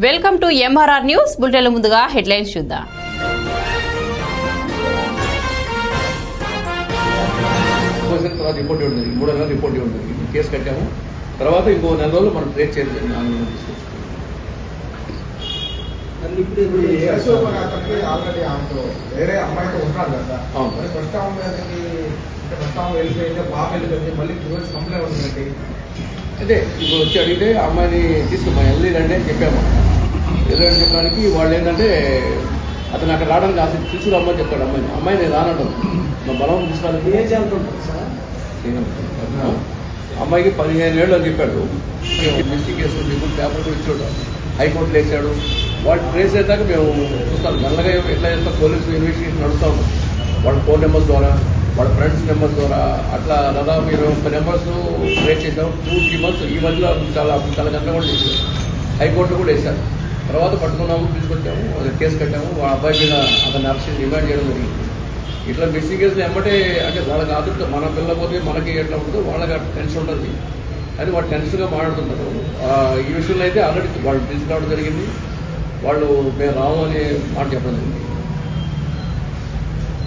Welcome to MRR news బులెటిన్ల ముందుగా headlines చూద్దాం. తర్వాత రిపోర్ట్ ఇవ్వడం మూడో నెలలు రిపోర్ట్ ఇవ్వడం జరిగింది. కేసు కట్టాము. తర్వాత ఇంకో నెల రోజులు మనం ట్రేట్ నెలలు తీసుకొచ్చాము. ఇప్పుడు వచ్చి అడిగితే అమ్మాయిని తీసుకున్నాం వెళ్ళి రండి అని చెప్పాము. వెళ్ళని చెప్పడానికి వాళ్ళు ఏంటంటే అతను అక్కడ రావడానికి ఆశ తీసుకురమ్మని చెప్పాడు అమ్మాయిని. అమ్మాయి నేను రానడం మా బలం తీసుకురాలి ఏజ్ ఎంత ఉంటుంది సార్ అమ్మాయికి పదిహేను ఏళ్ళు అని చెప్పాడు. మిస్టేక్ కేసు మీకు పేపర్ కూడా ఇచ్చాడు. హైకోర్టులో వేసాడు. వాళ్ళు ట్రేస్ అయ్యాక మేము చూస్తాం. మెల్లగా ఎట్లా చేస్తాం? పోలీసు ఇన్వెస్టిగేషన్ నడుస్తాం వాళ్ళ ఫోన్ నెంబర్స్ ద్వారా వాళ్ళ ఫ్రెండ్స్ నెంబర్స్ ద్వారా అట్లా దాదాపు ఇరవై ముప్పై నెంబర్స్ ట్రేస్ చేసాం టూ త్రీ మంత్స్ ఈ మధ్యలో చాలా చాలా గంటలు చేసాం హైకోర్టు కూడా వేశారు. తర్వాత పట్టుకున్నాము తీసుకొచ్చాము అది కేసు కట్టాము. వాళ్ళ అబ్బాయి మీద అతన్ని అరెస్ట్ డిమాండ్ చేయడం జరిగింది. ఇట్లా మిస్సింగ్ కేసులు ఎమ్మటే అంటే వాళ్ళకి ఆదుర్త మన పిల్ల పోతే మనకి ఎట్లా ఉంటుందో వాళ్ళకి టెన్షన్ ఉంటుంది. అని వాళ్ళు టెన్షన్గా మాట్లాడుతుంటారు. ఈ విషయంలో అయితే ఆల్రెడీ వాళ్ళు తీసుకురావడం జరిగింది. వాళ్ళు మేము రాము అనే మాట చెప్పడం జరిగింది.